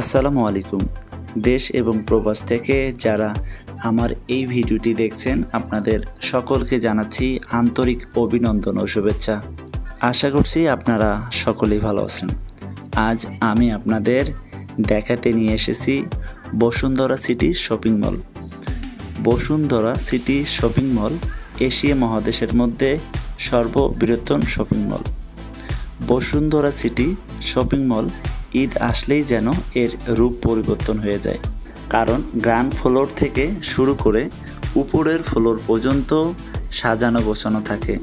আসসালামু আলাইকুম। দেশ এবং প্রবাস থেকে যারা আমার এই ভিডিওটি দেখছেন, আপনাদের সকলকে জানাচ্ছি আন্তরিক অভিনন্দন ও শুভেচ্ছা। আশা করছি আপনারা সকলেই ভালো আছেন। আজ আমি আপনাদের দেখাতে নিয়ে এসেছি Bashundhara city shopping mall. Bashundhara city shopping mall Asia মহাদেশের মধ্যে সর্ববৃহত্তম shopping mall. Bashundhara city shopping mall Eid আসলেই যেন এর রূপ পরিবর্তন হয়ে যায়। কারণ গ্রান্ড ফ্লোর থেকে শুরু করে উপরের ফ্লোর পর্যন্ত সাজানো গোছানো থাকে।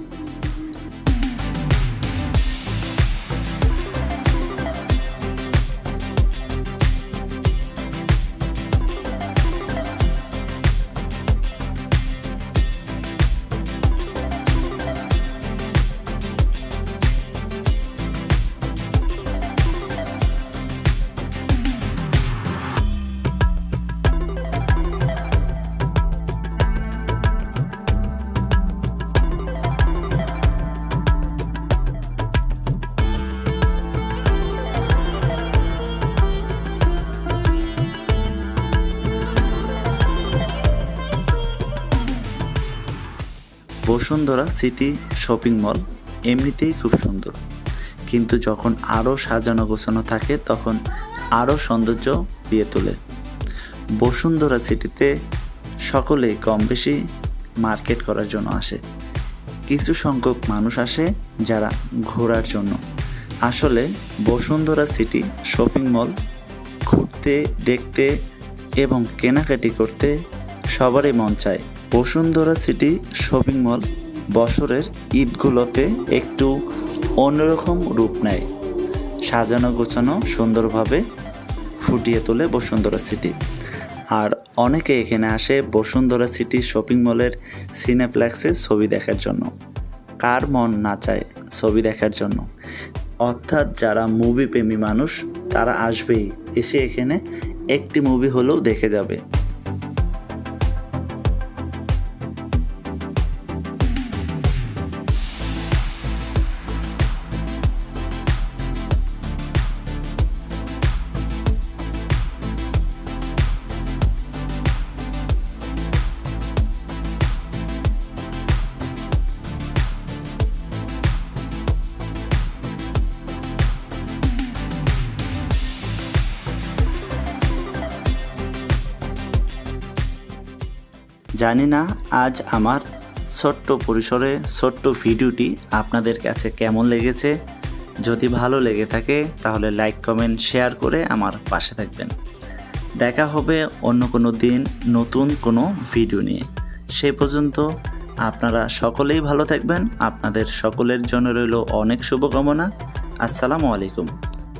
বসুন্ধরা সিটি শপিং মল এমনিতেই খুব সুন্দর। কিন্তু যখন আরও সাজানো গোছানো থাকে, তখন আরও সৌন্দর্য দিয়ে তোলে। বসুন্ধরা সিটিতে সকলেই কম বেশি মার্কেট করার জন্য আসে। কিছু সংখ্যক মানুষ আসে যারা ঘোরার জন্য। আসলে বসুন্ধরা সিটি শপিং মল ঘুরতে, দেখতে এবং কেনাকাটি করতে সবারই মন চায়। বসুন্ধরা সিটি শপিং মল বছরের ঈদগুলোতে একটু অন্যরকম রূপ নেয়। সাজানো গোছানো সুন্দরভাবে ফুটিয়ে তোলে বসুন্ধরা সিটি। আর অনেকে এখানে আসে বসুন্ধরা সিটি শপিং মলের সিনেপ্লেক্সে ছবি দেখার জন্য। কার মন না চায় ছবি দেখার জন্য। অর্থাৎ যারা মুভি প্রেমী মানুষ, তারা আসবেই। এসে এখানে একটি মুভি হলেও দেখে যাবে। জানি না আজ আমার ছোট্ট পরিসরে ছোট্ট ভিডিওটি আপনাদের কাছে কেমন লেগেছে। যদি ভালো লেগে থাকে, তাহলে লাইক কমেন্ট শেয়ার করে আমার পাশে থাকবেন। দেখা হবে অন্য কোনো দিন নতুন কোনো ভিডিও নিয়ে। সে পর্যন্ত আপনারা সকলেই ভালো থাকবেন। আপনাদের সকলের জন্য রইল অনেক শুভকামনা। আসসালামু আলাইকুম।